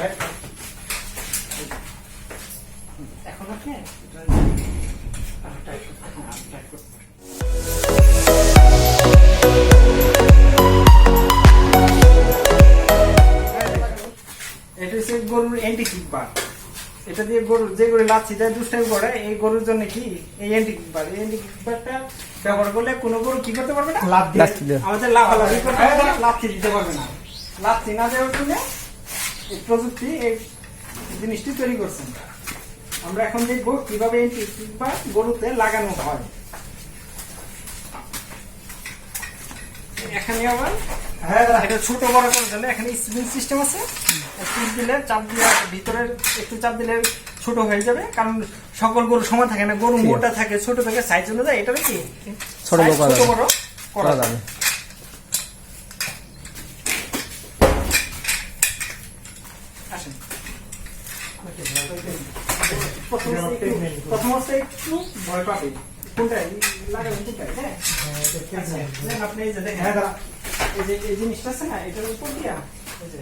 এখন এটা হচ্ছে গরুর অ্যান্টি কিকবার এটা দিয়ে গরু যে গরু লাচ্ছি দেয় দুষ্টামি করে এই গরুর জন্য কি এই অ্যান্টি কিকবার এই অ্যান্টি কিকবারটা ব্যবহার করলে কোনো গরু কি করতে পারবে না? লাভ দেবে। আমাদের করতে পারবে না। লাচ্ছি দিতে পারবে না। লাচ্ছি না দেওয়ার জন্য এই প্রযুক্তি এই জিনিসটি তৈরি করছেন আমরা এখন দেখব কীভাবে কিকবার গরুতে লাগানো হয়। এখানে আবার হ্যাঁ এটা ছোট বড় করে দিলে এখানে স্প্রিং সিস্টেম আছে। স্প্রিং দিলে চাপ ভিতরে একটু চাপ দিলে ছোট হয়ে যাবে। কারণ সকল গরু সমান থাকে না। গরু মোটা থাকে ছোট থাকে সাইজ অনুযায়ী এটা কি? ছোট বড় করা যাবে। বড় করা করা যাবে যাবে আসেন প্রথম অবস্থায় একটু- প্রথম অবস্থায় একটু ভয় পাবে কোনটায় লাগাবেন কোনটায় হ্যাঁ আচ্ছা, দেখেন আপনি এই যে দেখেন এই যে এই জিনিসটা আছে না এটার উপর দিয়া এই যে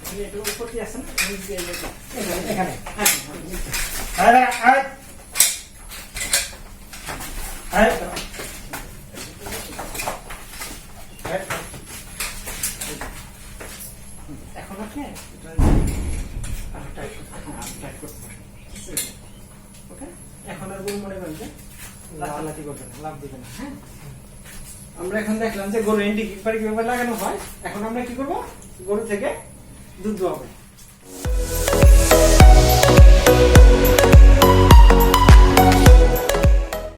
আপনি এটার উপর দিয়ে আছেন এই যে এই যে- এখানে, এখানে হ্যাঁ, হ্যাঁ। এখন আপনি মনে লাফালাফি করবে না, লাফ দিবে না, হ্যাঁ? আমরা এখন দেখলাম যে গরু এন্টি কিপার কীভাবে লাগানো হয় এখন আমরা কি করব? গরু থেকে দুধ দোয়াবো।